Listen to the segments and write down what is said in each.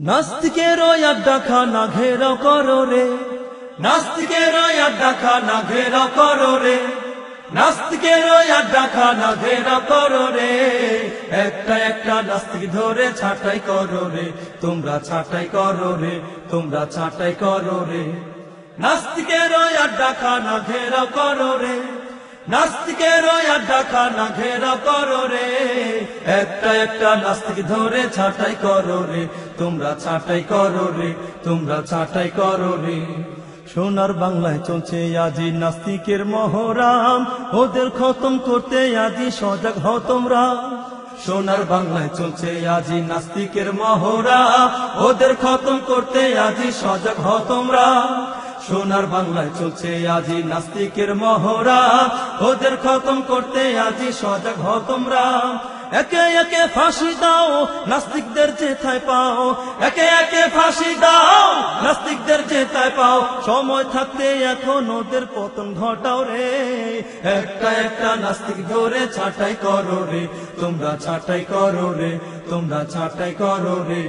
নাস্তিকের আড্ডা খানা ঘেরাও করো রে। নাস্তিকের আড্ডা খানা ঘেরাও করো রে। নাস্তিকের আড্ডা খানা ঘেরাও করো রে। একটা একটা নাস্তিক ধরে ছাটাই করো রে। তোমরা ছাটাই করো রে, তোমরা ছাটাই করো রে। নাস্তিকের আড্ডা খানা ঘেরাও করো রে। নাস্তিকের আড্ডা খানা ঘেরা করো রে। একটা একটা নাস্তিক ধরে ছাটাই করো রে। তোমরা ছাটাই করো রে, তোমরা ছাটাই করো রে। সোনার বাংলায় চলছে আজি নাস্তিকের মহরাম ওদের খতম করতে আজি সজাগ হও তোমরা। সোনার বাংলায় চলছে আজি নাস্তিকের মহরা ওদের খতম করতে আজি সজাগ হও তোমরা। সোনার বাংলায় চলছে আজি নাস্তিকের মহরা ওদের খতম করতে আজি সজাগ হও তোমরা। একে একে ফাঁসি দাও, নাস্তিকদের যেথায় পাও। একে একে ফাঁসি দাও, নাস্তিকদের যেথায় পাও। সময় থাকতে এখন ওদের পতন ঘটাও রে। একটা একটা নাস্তিক ধরে ছাটাই করো রে। তোমরা ছাটাই করো রে, তোমরা ছাটাই করো রে।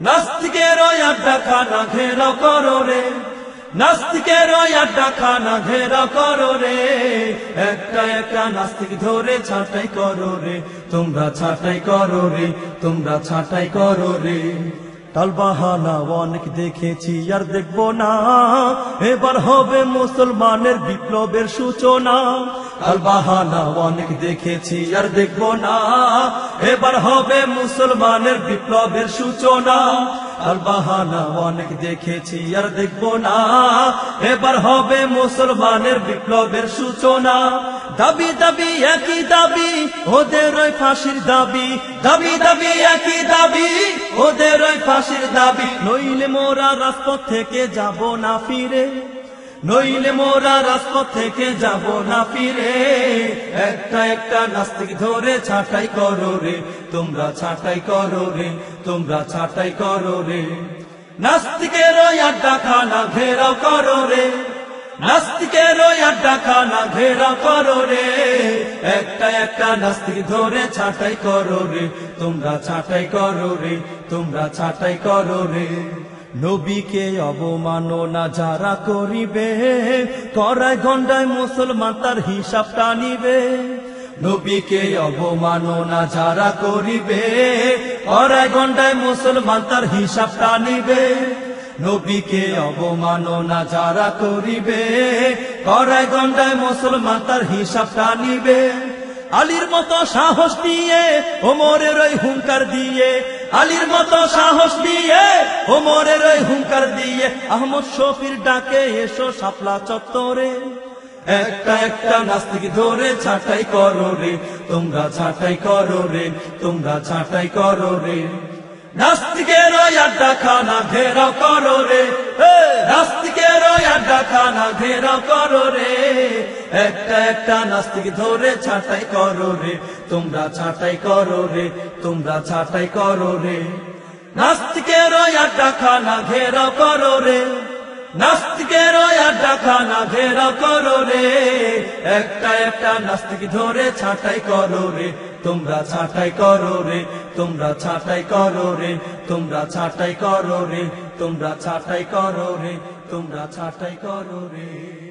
নাস্তিকের আড্ডা খানা ঘেরাও করো রে। নাস্তিকের আড্ডা খানা ঘেরা করো রে। একটা একটা নাস্তিক ধরে ছাটাই করো রে। তোমরা ছাটাই করো রে, তোমরা ছাটাই করো রে। টাল বাহানা অনেক দেখেছি আর দেখব না। এবার হবে মুসলমানের বিপ্লবের সূচনা। টাল বাহানা অনেক দেখেছি আর দেখব না। এবার হবে মুসলমানের বিপ্লবের সূচনা। আল বাহানা অনেক দেখেছি আর দেখব না। এবার হবে মুসলমানের বিপ্লবের সূচনা। দাবি দাবি, একই দাবি, ওদের ওই ফাঁসির দাবি। দাবি দাবি, একই দাবি, ওদের ওই ফাঁসির দাবি। নইলে মোরা রাজপথ থেকে যাব না ফিরে। নইলে মোরা রাজপথ থেকে যাব না ফিরে। একটা একটা নাস্তিক ধরে ছাটাই করো রে, তোমরা ছাটাই করো রে, তোমরা ছাটাই করো রে। নাস্তিকের আড্ডা খানা ঘেরাও করো রে, নাস্তিকের আড্ডা খানা ঘেরাও করো রে। একটা একটা নাস্তিক ধরে ছাটাই করো রে, তোমরা ছাটাই করো রে, তোমরা ছাটাই করো রে। নবীকে অবমাননা যারা করিবে, করায় গন্ডায় মুসলমান তার হিসাবটা নিবে নবীকে অবমাননা যারা করিবে, করায় গন্ডায় মুসলমান তার হিসাবটা নিবে নবীকে অবমাননা যারা করিবে, করায় গন্ডায় মুসলমান তার হিসাবটা নিবে আলীর মতো সাহস দিয়ে, ওমরের ওই হুঙ্কার দিয়ে আলীর মতো সাহস দিয়ে, ওমরের ওই হুঙ্কার দিয়ে আহমদ শফির ডাকে, এসো সাপলা চত্বরে। একটা একটা নাস্তিক ধরে ছাটাই করো রে, তোমরা ছাটাই করো রে, তোমরা ছাটাই করো রে। নাস্তিকের আড্ডা খানা ঘেরাও করো রে নাস্তিকের আড্ডা খানা ঘেরাও করো রে। একটা একটা নাস্তিক ধরে ছাটাই করো রে। তোমরা ছাটাই করো রে, তোমরা ছাটাই করো রে। নাস্তিকের আড্ডা খানা ঘেরা করো রে। নাস্তিকের আড্ডা খানা ঘেরা করো রে। একটা একটা নাস্তিক ধরে ছাটাই করো রে। তোমরা ছাটাই করো রে, তোমরা ছাটাই করো রে। তোমরা ছাটাই করো রে, তোমরা ছাটাই করো রে, তোমরা ছাটাই করো রে।